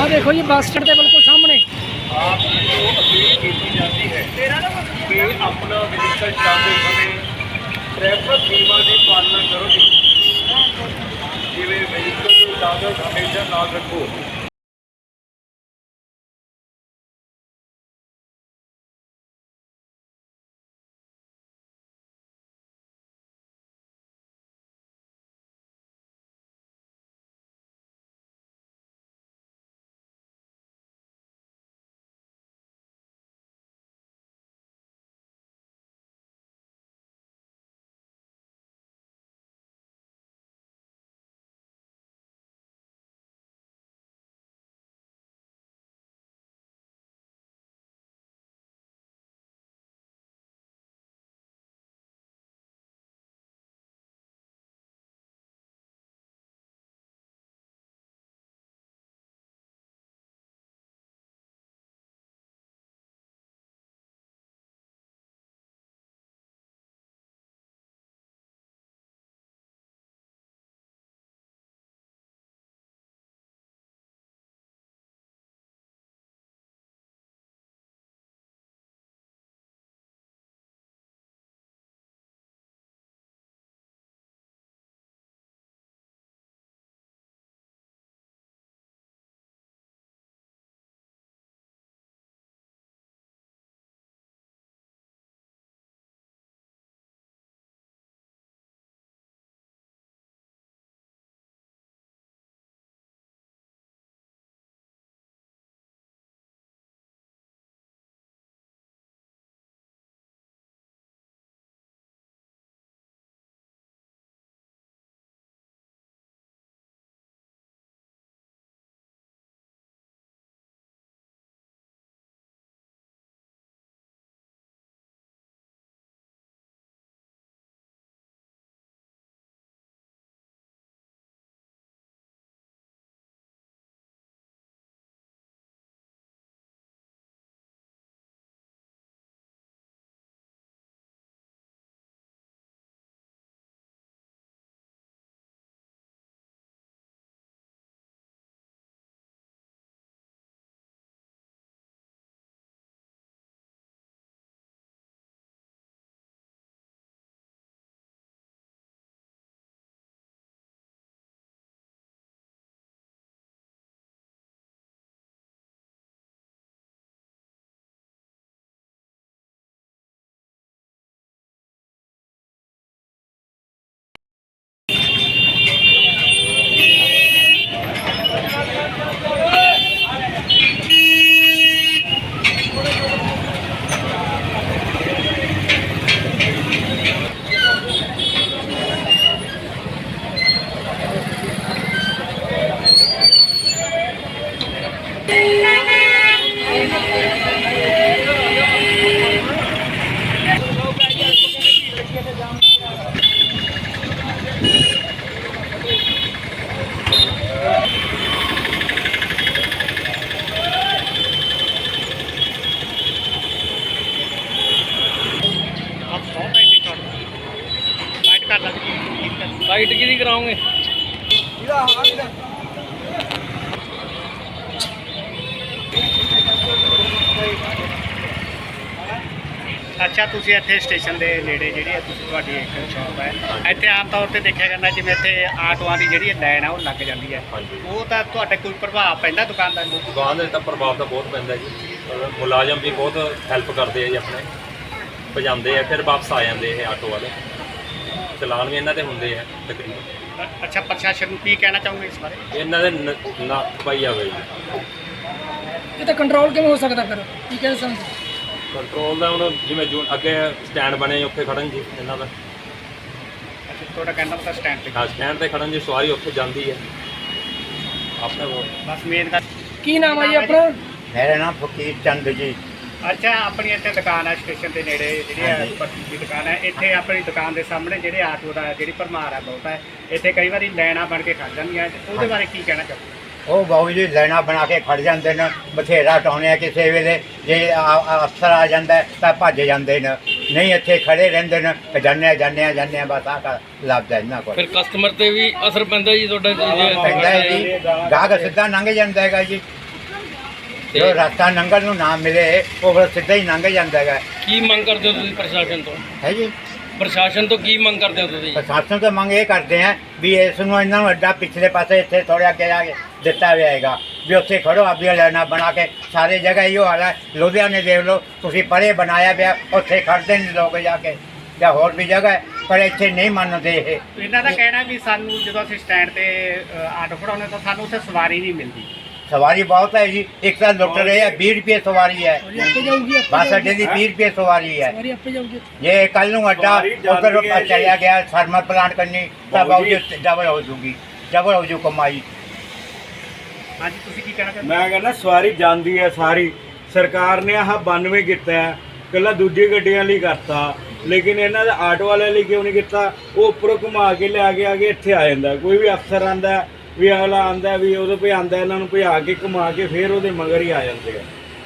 ਆ ਦੇਖੋ ਜੀ, ਬੱਸ ਸਟੈਂਡ ਦੇ ਬਿਲਕੁਲ ਸਾਹਮਣੇ। ਆਪ ਨੂੰ ਅਪੀਲ ਕੀਤੀ ਜਾਂਦੀ ਹੈ ਕਿ ਆਪਣਾ ਵਹੀਕਲ ਚਲਾਉਂਦੇ ਸਮੇਂ ਟ੍ਰੈਫਿਕ ਨਿਯਮਾਂ ਦੀ ਪਾਲਣਾ ਕਰੋ। ਜਿਵੇਂ ਵਹੀਕਲ ਦੀ ਇਜਾਜ਼ਤ ਹਮੇਸ਼ਾ ਨਾਲ ਰੱਖੋ। ਲਾਈਟ ਕਿਹਦੀ ਕਰਾਉਂਗੇ ਅੱਛਾ ਤੁਸੀਂ ਇੱਥੇ ਸਟੇਸ਼ਨ ਦੇ ਨੇੜੇ ਜਿਹੜੀ ਹੈ ਤੁਸੀਂ ਤੁਹਾਡੀ ਇੱਕ ਸ਼ਾਪ ਹੈ ਇੱਥੇ ਆਮ ਤੌਰ ਤੇ ਦੇਖਿਆ ਜਾਂਦਾ ਜਿਵੇਂ ਇੱਥੇ ਆਟੋਆਂ ਦੀ ਜਿਹੜੀ ਲਾਈਨ ਆ ਉਹ ਲੱਗ ਜਾਂਦੀ ਹੈ। ਹਾਂਜੀ। ਉਹ ਤਾਂ ਤੁਹਾਡੇ ਕੋਈ ਪ੍ਰਭਾਵ ਪੈਂਦਾ ਦੁਕਾਨਦਾਰ ਨੂੰ? ਦੁਕਾਨ ਦੇ ਤਾਂ ਪ੍ਰਭਾਵ ਤਾਂ ਬਹੁਤ ਪੈਂਦਾ ਜੀ। ਮੁਲਾਜ਼ਮ ਵੀ ਬਹੁਤ ਹੈਲਪ ਕਰਦੇ ਆ ਜੀ ਆਪਣੇ। ਭਜਾਉਂਦੇ ਆ ਫਿਰ ਵਾਪਸ ਆ ਜਾਂਦੇ ਇਹ ਆਟੋ ਵਾਲੇ। ਚਲਾਨ ਵੀ ਇਹਨਾਂ ਦੇ ਹੁੰਦੇ ਆ ਤਕਰੀਬਨ। ਅੱਛਾ ਪ੍ਰਸ਼ਾਸਨ ਨੂੰ ਕੀ ਕਹਿਣਾ ਚਾਹੋਗੇ ਇਸ ਬਾਰੇ? ਇਹਨਾਂ ਦੇ ਨ- ਨੱਥ ਪਾਈ ਜਾਵੇ ਜੀ ਇਹ ਤਾਂ ਕੰਟਰੋਲ ਕਿਵੇਂ ਹੋ ਸਕਦਾ ਫਿਰ? ਕੀ ਕਹਿ ਸਮਝ ਕੰਟਰੋਲ ਦਾ ਹੁਣ ਜਿਵੇਂ ਜੂ ਅੱਗੇ ਸਟੈਂਡ ਬਣੇ ਉੱਥੇ ਖੜਨ ਜੀ ਇਹਨਾਂ ਦਾ। ਅੱਛਾ ਤੁਹਾਡਾ ਕਹਿੰਦਾ ਤਾਂ ਸਟੈਂਡ ਤੇ ਹਾਂ ਸਟੈਂਡ ਤੇ ਖੜਨ ਜੀ ਸਵਾਰੀ ਉੱਥੇ ਜਾਂਦੀ ਹੈ ਆਪਣੇ ਕੋਲ ਬਸ ਮੇਨ ਗੱਲ ਕੀ ਨਾਮ ਹੈ ਜੀ ਆਪਣਾ? ਮੇਰਾ ਨਾਮ ਫਕੀਰ ਚੰਦ ਜੀ। ਅੱਛਾ ਆਪਣੀ ਇੱਥੇ ਦੁਕਾਨ ਹੈ ਸਟੇਸ਼ਨ ਦੇ ਨੇੜੇ ਜਿਹੜੀ ਹੈ। ਪੱਟੀ ਦੀ ਦੁਕਾਨ ਹੈ ਇੱਥੇ ਆਪਣੀ ਦੁਕਾਨ ਦੇ ਸਾਹਮਣੇ ਜਿਹੜੇ ਆਟੋ ਦਾ ਜਿਹੜੀ ਭਰਮਾਰ ਹੈ ਬਹੁਤ ਹੈ ਇੱਥੇ ਕਈ ਵਾਰੀ ਲਾਈਨਾਂ ਬਣ ਕੇ ਖੜ ਜਾਂਦੀਆਂ। ਤੇ ਉਹਦੇ ਬਾਰੇ ਕੀ ਕਹਿਣਾ ਚਾਹੋਗੇ? ਉਹ ਬਾਬੂ ਜੀ ਲਾਈਨਾਂ ਬਣਾ ਕੇ ਖੜ ਜਾਂਦੇ ਨੇ ਬਥੇਰਾ ਟਾਉਣੇ ਆ ਕਿਸੇ ਵੇਲੇ। ਜੇ ਆ- ਆ- ਅਫਸਰ ਆ ਜਾਂਦਾ ਤਾਂ ਭੱਜ ਜਾਂਦੇ ਨੇ। ਨਹੀਂ ਇੱਥੇ ਖੜੇ ਰਹਿੰਦੇ ਨੇ ਤੇ ਜਾਂਦੇ ਆ ਜਾਂਦੇ ਆ ਜਾਂਦੇ ਆ ਬਸ ਆ ਲੱਭਦਾ ਇਹਨਾਂ ਕੋਲ। ਫਿਰ ਕਸਟਮਰ ਤੇ ਵੀ ਅਸਰ ਪੈਂਦਾ ਜੀ ਤੁਹਾਡਾ ਪੈਂਦਾ ਹੈ ਜੀ। ਗਾਹਕ ਸਿੱਧਾ ਲੰਘ ਜਾਂਦਾ ਹੈਗਾ ਜੀ। ਜੋ ਰਸਤਾ ਲੰਘਣ ਨੂੰ ਨਾ ਮਿਲੇ ਉਹ ਫਿਰ ਸਿੱਧਾ ਹੀ ਲੰਘ ਜਾਂਦਾ ਹੈਗਾ। ਕੀ ਮੰਗ ਕਰਦੇ ਹੋ ਤੁਸੀਂ ਪ੍ਰਸ਼ਾਸਨ ਤੋਂ? ਹੈ ਜੀ। ਪ੍ਰਸ਼ਾਸਨ ਤੋਂ ਕੀ ਮੰਗ ਕਰਦੇ ਹੋ ਤੁਸੀਂ? ਪ੍ਰਸ਼ਾਸਨ ਤੋਂ ਮੰਗ ਇਹ ਕਰਦੇ ਆ ਵੀ ਇਸ ਨੂੰ ਇਹਨਾਂ ਨੂੰ ਅੱਡਾ ਪਿਛਲੇ ਪਾਸੇ ਇੱਥੇ ਥੋੜਾ ਅੱਗੇ ਜਾ ਕੇ ਦਿੱਤਾ ਹੋਇਆ ਹੈਗਾ ਵੀ ਉੱਥੇ ਖੜੋ ਆਪਣੀਆਂ ਲਾਈਨਾਂ ਬਣਾ ਕੇ ਸਾਰੇ ਜਗ੍ਹਾ ਇਹੋ ਹਾਲ ਹੈ। ਲੁਧਿਆਣੇ ਦੇਖ ਲਓ ਤੁਸੀਂ ਪਰੇ ਬਣਾਇਆ ਪਿਆ ਉੱਥੇ ਖੜਦੇ ਨੇ ਲੋਕ ਜਾ ਕੇ। ਜਾਂ ਹੋਰ ਵੀ ਜਗ੍ਹਾ ਹੈ ਪਰ ਇੱਥੇ ਨਹੀਂ ਮੰਨਦੇ ਇਹ। ਇਹਨਾਂ ਦਾ ਕਹਿਣਾ ਵੀ ਸਾਨੂੰ ਜਦੋਂ ਅਸੀਂ ਸਟੈਂਡ ਤੇ ਆਟੋ ਖੜਾਉਂਦੇ ਤਾਂ ਸਾਨੂੰ ਉੱਥੇ ਸਵਾਰੀ ਨਹੀਂ ਮਿਲਦੀ। ਸਵਾਰੀ ਬਹੁਤ ਹੈ ਜੀ। ਇੱਕ ਤਾਂ ਲੁੱਟ ਰਹੇ ਆ 20 ਰੁਪਏ ਸਵਾਰੀ ਹੈ। ਬੱਸ ਅੱਡੇ ਦੀ 20 ਰੁਪਏ ਸਵਾਰੀ ਉਧਰ ਹੈ ਜੀ। ਚਲਿਆ ਗਿਆ ਥਰਮਲ ਪਲਾਂਟ ਕਰਨੀ ਤਾਂ ਬਾਬੂ ਜੀ। ਬਹੁਤ ਡਬਲ ਹੋ ਜੂਗੀ ਡਬਲ ਹੋ ਜੂ ਕਮਾਈ। ਹਾਂਜੀ ਤੁਸੀਂ ਕੀ ਕਹਿਣਾ ਚਾਹੁੰਦੇ ਮੈਂ ਕਹਿੰਦਾ ਸਵਾਰੀ ਜਾਂਦੀ ਹੈ ਸਾਰੀ। ਸਰਕਾਰ ਨੇ ਆਹ 92 ਕੀਤਾ ਹੈ ਕੱਲਾ ਦੂਜੀ ਗੱਡੀਆਂ ਲਈ ਕਰਤਾ। ਲੇਕਿਨ ਇਹਨਾਂ ਦਾ ਆਟੋ ਵਾਲਿਆਂ ਲਈ ਕਿਉਂ ਨਹੀਂ ਕੀਤਾ? ਉਹ ਉੱਪਰੋਂ ਘੁਮਾ ਕੇ ਲਿਆ ਕੇ ਆ ਕੇ ਇੱਥੇ ਆ ਜਾਂਦਾ। ਕੋਈ ਵੀ ਅਫਸਰ ਆਂਦਾ ਵੀ ਅਗਲਾ ਆਂਦਾ ਵੀ ਉਹਦੇ ਪੇ ਇਹਨਾਂ ਨੂੰ ਭਜਾ ਕੇ, ਘੁਮਾ ਕੇ ਫਿਰ ਉਹਦੇ ਮਗਰ ਹੀ ਆ ਜਾਂਦੇ ਆ।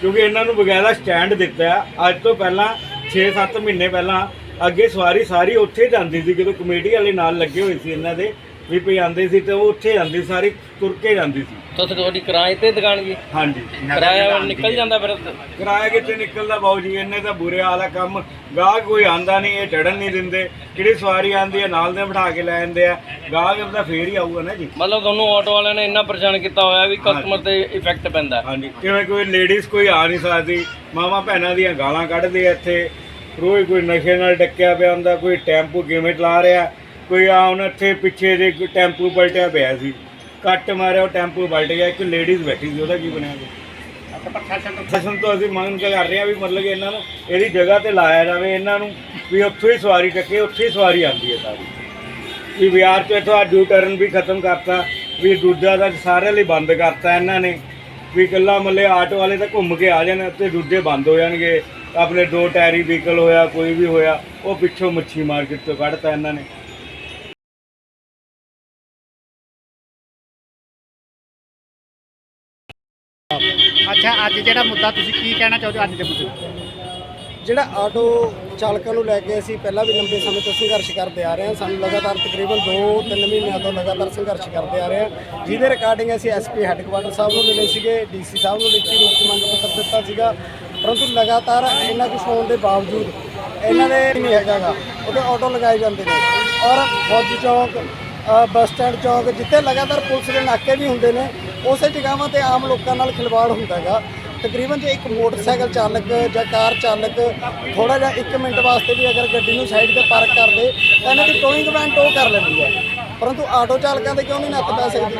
ਕਿਉਂਕਿ ਇਹਨਾਂ ਨੂੰ ਬਗੈਰਾ ਸਟੈਂਡ ਦਿੱਤਾ, ਅੱਜ ਤੋਂ ਪਹਿਲਾਂ 6-7 ਮਹੀਨੇ ਪਹਿਲਾਂ, ਅੱਗੇ ਸਵਾਰੀ ਸਾਰੀ ਉੱਥੇ ਜਾਂਦੀ ਸੀ, ਜਦੋਂ ਕਮੇਟੀ ਵਾਲੇ ਨਾਲ ਲੱਗੇ ਹੋਏ ਸੀ ਇਹਨਾਂ ਦੇ ਵੀ ਭਜਾਉਂਦੇ ਸੀ ਤੇ ਉਹ ਉੱਥੇ ਜਾਂਦੀ ਸਾਰੀ ਤੁਰ ਕੇ ਜਾਂਦੀ ਸੀ। ਤਾਂ ਤੁਹਾਡੀ ਕਿਰਾਏ ਤੇ ਦੁਕਾਨ ਜੀ ਹਾਂਜੀ। ਕਿਰਾਇਆ ਨਿਕਲ ਜਾਂਦਾ ਫਿਰ ਕਿਰਾਇਆ ਕਿੱਥੇ ਨਿਕਲਦਾ ਬਾਊ ਜੀ? ਇਹਨੇ ਤਾਂ ਬੁਰੇ ਹਾਲ ਆ ਕੰਮ। ਗਾਹਕ ਕੋਈ ਆਂਦਾ ਨਹੀਂ ਇਹ ਚੜਨ ਨਹੀਂ ਦਿੰਦੇ। ਜਿਹੜੀ ਸਵਾਰੀ ਆਂਦੀ ਹੈ ਨਾਲ ਦੇ ਬਿਠਾ ਕੇ ਲੈ ਜਾਂਦੇ ਆ। ਗਾਹਕ ਤਾਂ ਫੇਰ ਹੀ ਆਊਗਾ ਨਾ ਜੀ। ਮਤਲਬ ਤੁਹਾਨੂੰ ਆਟੋ ਵਾਲਿਆਂ ਨੇ ਇੰਨਾ ਪਰੇਸ਼ਾਨ ਕੀਤਾ ਹੋਇਆ ਵੀ ਕਸਟਮਰ ਤੇ ਇਫੈਕਟ ਪੈਂਦਾ। ਹਾਂਜੀ। ਕਿਵੇਂ ਕੋਈ ਲੇਡੀਜ਼ ਕੋਈ ਆ ਨਹੀਂ ਸਕਦੀ। ਮਾਵਾਂ ਭੈਣਾਂ ਦੀਆਂ ਗਾਲਾਂ ਕੱਢਦੇ ਆ ਇੱਥੇ। ਰੋਜ਼ ਕੋਈ ਨਸ਼ੇ ਨਾਲ ਡੱਕਿਆ ਪਿਆ ਹੁੰਦਾ ਕੋਈ ਟੈਂਪੂ ਕਿਵੇਂ ਚਲਾ ਰਿਹਾ। ਕੋਈ ਆ ਹੁਣ ਇੱਥੇ ਪਿੱਛੇ ਕੋਈ ਟੈਂਪੂ ਪਲਟਿਆ ਪਿਆ ਸੀ। ਕੱਟ ਮਾਰਿਆ ਉਹ ਟੈਂਪੂ ਪਲਟ ਗਿਆ ਇੱਕ ਲੇਡੀਜ਼ ਬੈਠੀ ਸੀ ਉਹਦਾ ਕੀ ਬਣਿਆ ਅੱਛਾ ਪ੍ਰਸ਼ਾਸਨ ਤੋਂ ਪ੍ਰਸ਼ਾਸਨ ਤੋਂ ਅਸੀਂ ਮੰਗ ਕਰ ਰਹੇ ਹਾਂ ਵੀ ਮਤਲਬ ਕਿ ਇਹਨਾਂ ਨੂੰ ਇਹਦੀ ਜਗ੍ਹਾ ਤੇ ਲਾਇਆ ਜਾਵੇ ਇਹਨਾਂ ਨੂੰ ਵੀ ਉੱਥੋਂ ਹੀ ਸਵਾਰੀ ਚੱਕੇ ਉੱਥੇ ਹੀ ਸਵਾਰੀ ਆਉਂਦੀ ਹੈ ਸਾਰੀ। ਵੀ ਬਿਹਾਰ ਚ ਇੱਥੋਂ ਆ ਡਿਊ ਟਰਨ ਵੀ ਖਤਮ ਕਰਤਾ ਵੀ ਦੂਜਾ ਦਾ ਸਾਰੇ ਲਈ ਬੰਦ ਕਰਤਾ ਇਹਨਾਂ ਨੇ। ਵੀ ਇਕੱਲਾ ਮੱਲੇ ਆਟੋ ਵਾਲੇ ਤਾਂ ਘੁੰਮ ਕੇ ਆ ਜਾਣ ਤੇ ਦੂਜੇ ਬੰਦ ਹੋ ਜਾਣਗੇ। ਆਪਣੇ ਦੋ ਟਾਇਰੀ ਵਹੀਕਲ ਹੋਇਆ ਕੋਈ ਵੀ ਹੋਇਆ ਉਹ ਪਿੱਛੋਂ ਮੱਛੀ ਮਾਰਕੀਟ ਤੋਂ ਕੱਢਤਾ ਇਹਨਾਂ ਨੇ। ਅੱਛਾ ਅੱਜ ਜਿਹੜਾ ਮੁੱਦਾ ਤੁਸੀਂ ਕੀ ਕਹਿਣਾ ਚਾਹੁੰਦੇ ਹੋ ਅੱਜ ਦੇ ਮੁੱਦੇ ਤੇ? ਜਿਹੜਾ ਆਟੋ ਚਾਲਕਾਂ ਨੂੰ ਲੈ ਕੇ ਅਸੀਂ ਪਹਿਲਾਂ ਵੀ ਲੰਬੇ ਸਮੇਂ ਤੋਂ ਸੰਘਰਸ਼ ਕਰਦੇ ਆ ਰਹੇ ਹਾਂ ਸਾਨੂੰ ਲਗਾਤਾਰ ਤਕਰੀਬਨ 2-3 ਮਹੀਨਿਆਂ ਤੋਂ ਲਗਾਤਾਰ ਸੰਘਰਸ਼ ਕਰਦੇ ਆ ਰਹੇ ਹਾਂ। ਜਿਹਦੇ ਰਿਕਾਰਡਿੰਗ ਅਸੀਂ ਐਸਪੀ ਹੈੱਡਕੁਆਟਰ ਸਾਹਿਬ ਨੂੰ ਮਿਲੇ ਸੀਗੇ ਡੀਸੀ ਸਾਹਿਬ ਨੂੰ ਲਿਖਤੀ ਰੂਪ 'ਚ ਮੰਗ ਪੱਤਰ ਦਿੱਤਾ ਸੀਗਾ। ਪਰੰਤੂ ਲਗਾਤਾਰ ਇੰਨਾ ਕੁਛ ਹੋਣ ਦੇ ਬਾਵਜੂਦ ਇਹਨਾਂ ਦੇ ਨਹੀਂ ਹੈਗਾਗਾ ਉਹਦੇ ਆਟੋ ਲਗਾਏ ਜਾਂਦੇ ਨੇ। ਔਰ ਫੌਜੀ ਚੌਕ ਅ, ਬੱਸ ਸਟੈਂਡ ਚੌਕ ਜਿੱਥੇ ਲਗਾਤਾਰ ਪੁਲਿਸ ਦੇ ਨਾਕੇ ਵੀ ਹੁੰਦੇ ਨੇ ਉਸੇ ਜਗ੍ਹਾਵਾਂ ਤੇ ਆਮ ਲੋਕਾਂ ਨਾਲ ਖਿਲਵਾੜ ਹੁੰਦਾ ਹੈਗਾ। ਤਕਰੀਬਨ ਜੇ ਇੱਕ ਮੋਟਰਸਾਈਕਲ ਚਾਲਕ ਜਾਂ ਕਾਰ ਚਾਲਕ ਥੋੜਾ ਜਿਹਾ 1 ਮਿੰਟ ਵਾਸਤੇ ਵੀ ਅਗਰ ਗੱਡੀ ਨੂੰ ਸਾਈਡ ਤੇ ਪਾਰਕ ਕਰ ਦੇ, ਤਾਂ ਇਹਨਾਂ ਦੀ ਟੋਇੰਗ ਵੈਨ ਟੋ ਕਰ ਲੈਂਦੀ ਹੈ। ਪਰੰਤੂ ਆਟੋ ਚਾਲਕਾਂ ਤੇ ਕਿਉਂ ਨਹੀਂ ਨੱਥ ਪੈ ਸਕਦੀ?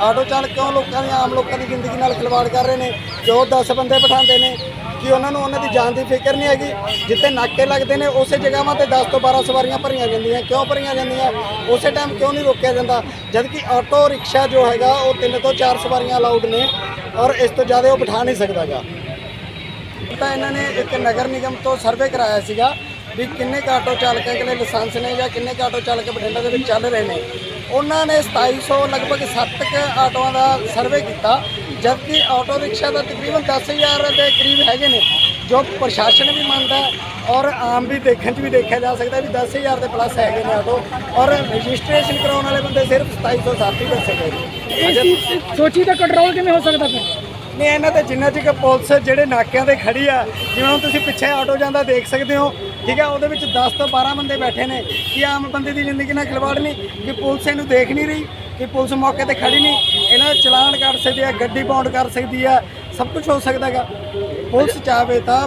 ਆਟੋ ਚਾਲਕ ਕਿਉਂ ਲੋਕਾਂ ਦੀ, ਆਮ ਲੋਕਾਂ ਦੀ ਜ਼ਿੰਦਗੀ ਨਾਲ ਖਿਲਵਾੜ ਕਰ ਰਹੇ ਨੇ? ਜੋ 10 ਬੰਦੇ ਬਿਠਾਉਂਦੇ ਨੇ ਕਿ ਉਹਨਾਂ ਨੂੰ ਉਹਨਾਂ ਦੀ ਜਾਨ ਦੀ ਫਿਕਰ ਨਹੀਂ ਹੈਗੀ। ਜਿੱਥੇ ਨਾਕੇ ਲੱਗਦੇ ਨੇ, ਉਸੇ ਜਗ੍ਹਾਵਾਂ ਤੇ 10 ਤੋਂ 12 ਸਵਾਰੀਆਂ ਭਰੀਆਂ ਜਾਂਦੀਆਂ। ਕਿਉਂ ਭਰੀਆਂ ਜਾਂਦੀਆਂ? ਉਸੇ ਟਾਈਮ ਕਿਉਂ ਨਹੀਂ ਰੋਕਿਆ ਜਾਂਦਾ? ਜਦਕਿ ਆਟੋ ਰਿਕਸ਼ਾ ਜੋ ਹੈਗਾ, ਉਹ 3 ਤੋਂ 4 ਸਵਾਰੀਆਂ ਅਲਾਉਡ ਨੇ ਔਰ ਇਸ ਤੋਂ ਜ਼ਿਆਦਾ ਉਹ ਬਿਠਾ ਨਹੀਂ ਸਕਦਾਗਾ। ਤਾਂ ਇਹਨਾਂ ਨੇ ਇੱਕ ਨਗਰ ਨਿਗਮ ਤੋਂ ਸਰਵੇ ਕਰਾਇਆ ਸੀਗਾ ਵੀ ਕਿੰਨੇ ਕੁ ਆਟੋ ਚਾਲਕਾਂ ਕੋਲੇ ਲਾਇਸੈਂਸ ਨੇ ਜਾਂ ਕਿੰਨੇ ਕੁ ਆਟੋ ਚਾਲਕ ਬਠਿੰਡਾ ਦੇ ਵਿੱਚ ਚੱਲ ਰਹੇ ਨੇ। ਉਹਨਾਂ ਨੇ 2700 ਲਗਭਗ 7 ਕੁ ਆਟੋਆਂ ਦਾ ਸਰਵੇ ਕੀਤਾ ਜਦਕਿ ਆਟੋ ਰਿਕਸ਼ਾ ਦਾ ਤਕਰੀਬਨ 10000 ਦੇ ਕਰੀਬ ਹੈਗੇ ਨੇ ਜੋ ਪ੍ਰਸ਼ਾਸਨ ਵੀ ਮੰਨਦਾ ਔਰ ਆਮ ਵੀ ਦੇਖਣ 'ਚ ਵੀ ਦੇਖਿਆ ਜਾ ਸਕਦਾ ਵੀ 10000 ਦੇ ਪਲੱਸ ਹੈਗੇ ਨੇ ਆਟੋ ਔਰ ਰਜਿਸਟ੍ਰੇਸ਼ਨ ਕਰਾਉਣ ਵਾਲੇ ਬੰਦੇ ਸਿਰਫ 2707 ਹੀ ਦੱਸੇ ਗਏ ਸੋਚੀ ਤਾਂ ਕੰਟਰੋਲ ਕਿਵੇਂ ਹੋ ਸਕਦਾ ਫਿਰ? ਨਹੀਂ ਇਹਨਾਂ ਤੇ ਜਿੰਨਾ ਚਿਰ ਪੁਲਿਸ ਜਿਹੜੇ ਨਾਕਿਆਂ ਤੇ ਖੜੀ ਆ ਜਿਵੇਂ ਹੁਣ ਤੁਸੀਂ ਪਿੱਛੇ ਆਟੋ ਜਾਂਦਾ ਦੇਖ ਸਕਦੇ ਹੋ ਠੀਕ ਹੈ ਉਹਦੇ ਵਿੱਚ 10 ਤੋਂ 12 ਬੰਦੇ ਬੈਠੇ ਨੇ ਕੀ ਆਮ ਬੰਦੇ ਦੀ ਜ਼ਿੰਦਗੀ ਨਾਲ ਖਿਲਵਾੜ ਨਹੀਂ ਕਿ ਪੁਲਿਸ ਇਹਨੂੰ ਦੇਖ ਨਹੀਂ ਰਹੀ ਕਿ ਪੁਲਿਸ ਮੌਕੇ ਤੇ ਖੜੀ ਨਹੀਂ ਇਹਨਾਂ ਚਲਾਨ ਕੱਟ ਸਕਦੀ ਆ ਗੱਡੀ ਬਾਉਂਡ ਕਰ ਸਕਦੀ ਆ ਸਭ ਕੁਝ ਹੋ ਸਕਦਾ ਹੈਗਾ। ਪੁਲਿਸ ਚਾਹਵੇ ਤਾਂ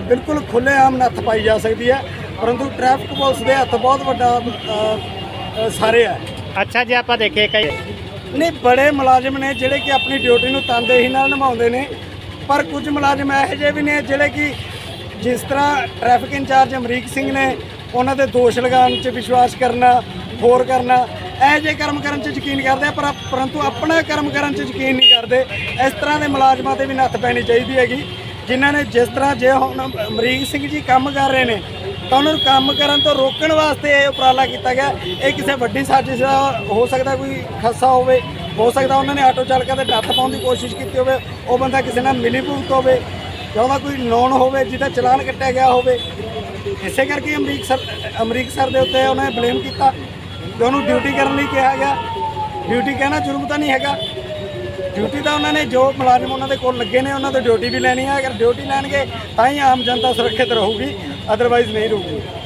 ਬਿਲਕੁਲ ਖੁੱਲ੍ਹੇਆਮ ਨੱਥ ਪਾਈ ਜਾ ਸਕਦੀ ਹੈ ਪਰੰਤੂ ਟ੍ਰੈਫਿਕ ਪੁਲਿਸ ਦੇ ਹੱਥ ਬਹੁਤ ਵੱਡਾ ਸਾਰੇ ਆ। ਅੱਛਾ ਜੇ ਆਪਾਂ ਦੇਖੀਏ ਕਈ ਨਹੀਂ ਬੜੇ ਮੁਲਾਜ਼ਮ ਨੇ ਜਿਹੜੇ ਕਿ ਆਪਣੀ ਡਿਊਟੀ ਨੂੰ ਤਨਦੇਹੀ ਨਾਲ ਨਿਭਾਉਂਦੇ ਨੇ ਪਰ ਕੁਝ ਮੁਲਾਜ਼ਮ ਇਹੋ ਜਿਹੇ ਵੀ ਨੇ ਜਿਹੜੇ ਕਿ ਜਿਸ ਤਰ੍ਹਾਂ ਟ੍ਰੈਫਿਕ ਇੰਚਾਰਜ ਅਮਰੀਕ ਸਿੰਘ ਨੇ ਉਹਨਾਂ ਦੇ ਦੋਸ਼ ਲਗਾਉਣ 'ਚ ਵਿਸ਼ਵਾਸ ਕਰਨਾ, ਹੋਰ ਕਰਨਾ, ਇਹੋ ਜਿਹੇ ਕਰਮ ਕਰਨ 'ਚ ਯਕੀਨ ਕਰਦੇ ਆ, ਪਰ ਪਰੰਤੂ ਆਪਣਾ ਕਰਮ ਕਰਨ 'ਚ ਯਕੀਨ ਨਹੀਂ ਕਰਦੇ, ਇਸ ਤਰ੍ਹਾਂ ਦੇ ਮੁਲਾਜ਼ਮਾਂ ਤੇ ਵੀ ਨੱਥ ਪੈਣੀ ਚਾਹੀਦੀ ਹੈਗੀ, ਜਿਨ੍ਹਾਂ ਨੇ ਜਿਸ ਤਰ੍ਹਾਂ ਜੇ ਹੁਣ ਅਮਰੀਕ ਸਿੰਘ ਜੀ ਕੰਮ ਕਰ ਰਹੇ ਨੇ, ਤਾਂ ਉਹਨਾਂ ਨੂੰ ਕੰਮ ਕਰਨ ਤੋਂ ਰੋਕਣ ਵਾਸਤੇ ਇਹ ਉਪਰਾਲਾ ਕੀਤਾ ਗਿਆ, ਇਹ ਕਿਸੇ ਵੱਡੀ ਸਾਜ਼ਿਸ਼ ਦਾ ਹੋ ਸਕਦਾ ਕੋਈ ਖੱਸਾ ਹੋਵੇ, ਹੋ ਸਕਦਾ ਉਹਨਾਂ ਨੇ ਆਟੋ ਚਾਲਕਾਂ ਦੇ ਡੱਥ ਪਾਉਣ ਦੀ ਕੋਸ਼ਿਸ਼ ਕੀਤੀ ਹੋਵੇ, ਉਹ ਬੰਦਾ ਕਿਸੇ ਨਾਲ ਮਿਲੀ ਭੁਗਤ ਹੋਵੇ ਜਾਂ ਉਹਦਾ ਕੋਈ ਨੋਨ ਹੋਵੇ, ਜਿਹਦਾ ਚਲਾਨ ਕੱਟਿਆ ਗਿਆ ਹੋਵੇ। ਇਸੇ ਕਰਕੇ ਅੰਮ੍ਰਿਤਸਰ ਅੰਮ੍ਰਿਤਸਰ ਦੇ ਉੱਤੇ ਉਹਨੇ ਬਲੇਮ ਕੀਤਾ। ਕਿ ਉਹਨੂੰ ਡਿਊਟੀ ਕਰਨ ਲਈ ਕਿਹਾ ਗਿਆ। ਡਿਊਟੀ ਕਹਿਣਾ ਜੁਰਮ ਤਾਂ ਨਹੀਂ ਹੈਗਾ। ਡਿਊਟੀ ਤਾਂ ਉਹਨਾਂ ਨੇ ਜੋ ਮੁਲਾਜ਼ਮ ਉਹਨਾਂ ਦੇ ਕੋਲ ਲੱਗੇ ਨੇ, ਉਹਨਾਂ ਤੋਂ ਡਿਊਟੀ ਵੀ ਲੈਣੀ ਹੈ। ਅਗਰ ਡਿਊਟੀ ਲੈਣਗੇ, ਤਾਂ ਹੀ ਆਮ ਜਨਤਾ ਸੁਰੱਖਿਅਤ ਰਹੂਗੀ ਅਦਰਵਾਈਜ਼ ਨਹੀਂ ਰਹੂਗੀ।